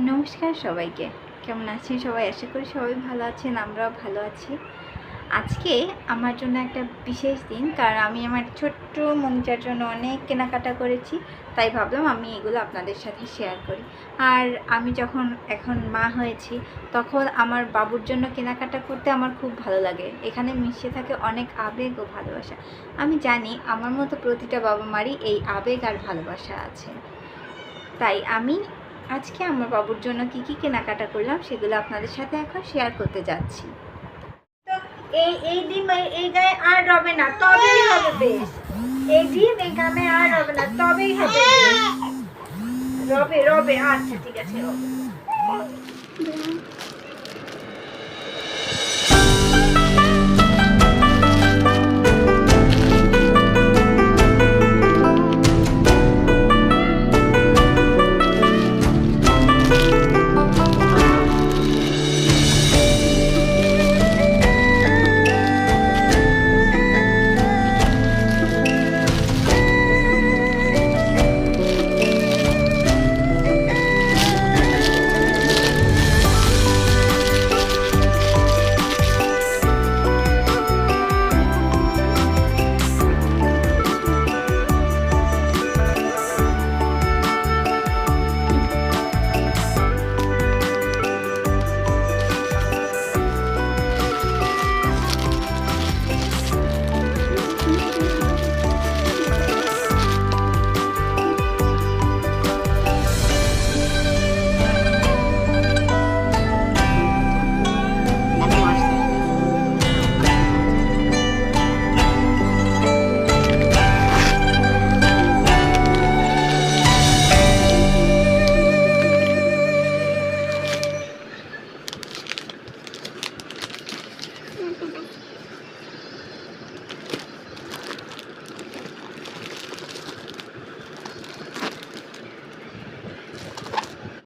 নমস্কার সবাইকে। কেমন আছেন সবাই? আশা করি সবাই ভালো আছেন, আমরাও ভালো আছি। আজকে আমার জন্য একটা বিশেষ দিন, কারণ আমি আমার ছোট্ট মনিটার জন্য অনেক কেনাকাটা করেছি, তাই ভাবলাম আমি এগুলো আপনাদের সাথে শেয়ার করি। আর আমি যখন এখন মা হয়েছি, তখন আমার বাবুর জন্য কেনাকাটা করতে আমার খুব ভালো লাগে। এখানে মিশে থাকে অনেক আবেগ ও ভালোবাসা। আমি জানি আমার মতো প্রতিটা বাবা মারই এই আবেগ আর ভালোবাসা আছে। তাই আমি আজকে আমার বাবুর জন্য কি কি কেনাকাটা করলাম সেগুলো আপনাদের সাথে এখন শেয়ার করতে যাচ্ছি। তো এই এই ডিম, এই- গায়ে আর রবে না, তবেই হবে বেশ। এই ডিম, এই আর রবে না, তবেই হবে রবে রবে আচ্ছা ঠিক আছে, রবে।